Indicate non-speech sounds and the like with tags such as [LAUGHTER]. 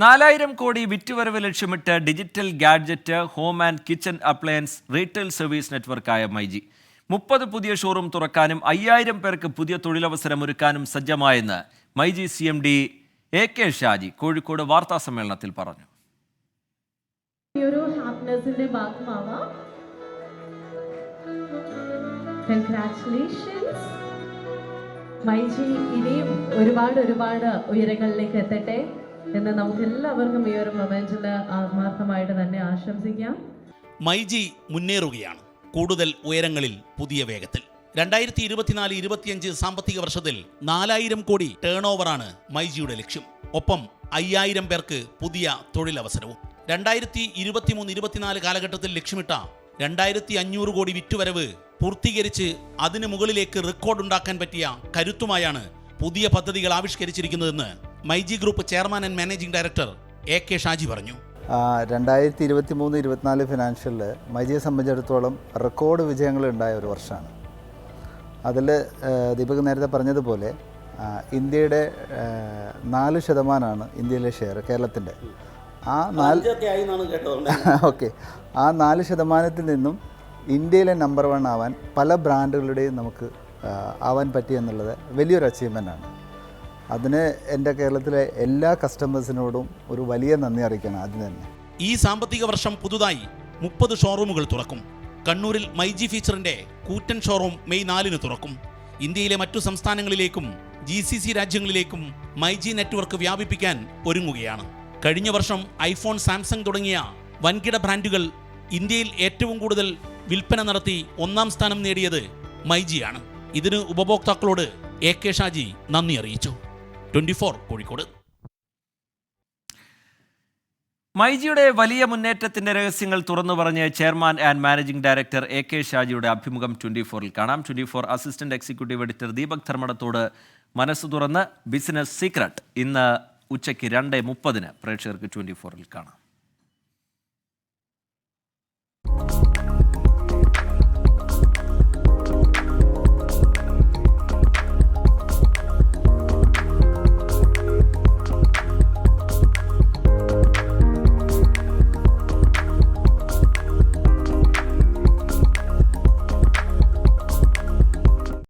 നാലായിരം കോടി വിറ്റുവരവ് ലക്ഷ്യമിട്ട് digital gadget home and kitchen appliance retail service നെറ്റ്വർക്കായ myG. മുപ്പത് പുതിയ ഷോറൂം തുറക്കാനും അയ്യായിരം പേർക്ക് പുതിയ തൊഴിലവസരം ഒരുക്കാനും സജ്ജമായെന്ന് myG C M D A K Shaji Kozhikode വാർത്താ സമ്മേളനത്തിൽ പറഞ്ഞു. ഈ ഒരു മൈജി ഒരുപാട് ഒരുപാട് ഉയരങ്ങളിലേക്ക് എത്തട്ടെ. എന്ന് നമുക്ക് എല്ലാവർക്കും ഈ ഒരു മൊമെന്റിൽ ആത്മാർത്ഥമായിട്ട് തന്നെ ആശംസിക്കാം. മൈജി മുന്നേറുകയാണ്. കൂടുതൽ ഉയരങ്ങളിൽ പുതിയ വേഗത്തിൽ. രണ്ടായിരത്തി ഇരുപത്തിനാല് ഇരുപത്തിയഞ്ച് സാമ്പത്തിക വർഷത്തിൽ നാലായിരം കോടി ടേൺ ഓവറാണ് മൈജിയുടെ ലക്ഷ്യം. ഒപ്പം അയ്യായിരം പേർക്ക് പുതിയ തൊഴിലവസരവും. രണ്ടായിരത്തി ഇരുപത്തിമൂന്ന് ഇരുപത്തിനാല് കാലഘട്ടത്തിൽ ലക്ഷ്യമിട്ട രണ്ടായിരത്തി അഞ്ഞൂറ് കോടി വിറ്റുവരവ് പൂർത്തീകരിച്ച് അതിനു മുകളിലേക്ക് റെക്കോർഡ് ഉണ്ടാക്കാൻ പറ്റിയ കരുത്തുമായാണ് പുതിയ പദ്ധതികൾ ആവിഷ്കരിച്ചിരിക്കുന്നതെന്ന് myG group chairman and managing director A K Shaji പറഞ്ഞു. രണ്ടായിരത്തി ഇരുപത്തി മൂന്ന് ഇരുപത്തിനാല് ഫിനാൻഷ്യലിൽ മൈജിയെ സംബന്ധിച്ചിടത്തോളം റെക്കോർഡ് വിജയങ്ങൾ ഉണ്ടായ ഒരു വർഷമാണ്. അതിൽ ദീപക് നേരത്തെ പറഞ്ഞതുപോലെ ഇന്ത്യയുടെ നാല് ശതമാനമാണ് ഇന്ത്യയിലെ ഷെയർ കേരളത്തിന്റെ ആ നാല് ഓക്കെ. [LAUGHS] ആ നാല് ശതമാനത്തിൽ നിന്നും ഇന്ത്യയിലെ നമ്പർ വൺ ആവാൻ പല ബ്രാൻഡുകളുടെയും നമുക്ക് ആവാൻ പറ്റി എന്നുള്ളത് വലിയൊരു അച്ചീവ്മെന്റാണ് അതിന് എന്റെ കേരളത്തിലെ എല്ലാ കസ്റ്റമേഴ്സിനോടും ഒരു വലിയ നന്ദി അറിയിക്കണം അതിന് തന്നെ. ഈ സാമ്പത്തിക വർഷം പുതുതായി മുപ്പത് ഷോറൂമുകൾ തുറക്കും. കണ്ണൂരിൽ മൈജി ഫീച്ചറിന്റെ കൂറ്റൻ ഷോറൂം മെയ് നാലിന് തുറക്കും. ഇന്ത്യയിലെ മറ്റു സംസ്ഥാനങ്ങളിലേക്കും ജി സി സി രാജ്യങ്ങളിലേക്കും മൈജി നെറ്റ്വർക്ക് വ്യാപിപ്പിക്കാൻ ഒരുങ്ങുകയാണ്. കഴിഞ്ഞ വർഷം ഐഫോൺ സാംസങ് തുടങ്ങിയ വൻകിട ബ്രാൻഡുകൾ ഇന്ത്യയിൽ ഏറ്റവും കൂടുതൽ വിൽപ്പന നടത്തി ഒന്നാം സ്ഥാനം നേടിയത് മൈജിയാണ്. ഇതിന് ഉപഭോക്താക്കളോട് എ കെ ഷാജി നന്ദി അറിയിച്ചു. ട്വന്റി കോഴിക്കോട്. മൈജിയുടെ വലിയ മുന്നേറ്റത്തിന്റെ രഹസ്യങ്ങൾ തുറന്നു പറഞ്ഞ് chairman and managing director A K ഷാജിയുടെ അഭിമുഖം ട്വന്റി ഫോറിൽ കാണാം. Twenty four assistant executive editor Deepak ധർമ്മടത്തോട് മനസ്സ് തുറന്ന് ബിസിനസ് സീക്രട്ട് ഇന്ന് ഉച്ചയ്ക്ക് രണ്ട് മുപ്പതിന് പ്രേക്ഷകർക്ക് ട്വന്റി ഫോറിൽ കാണാം.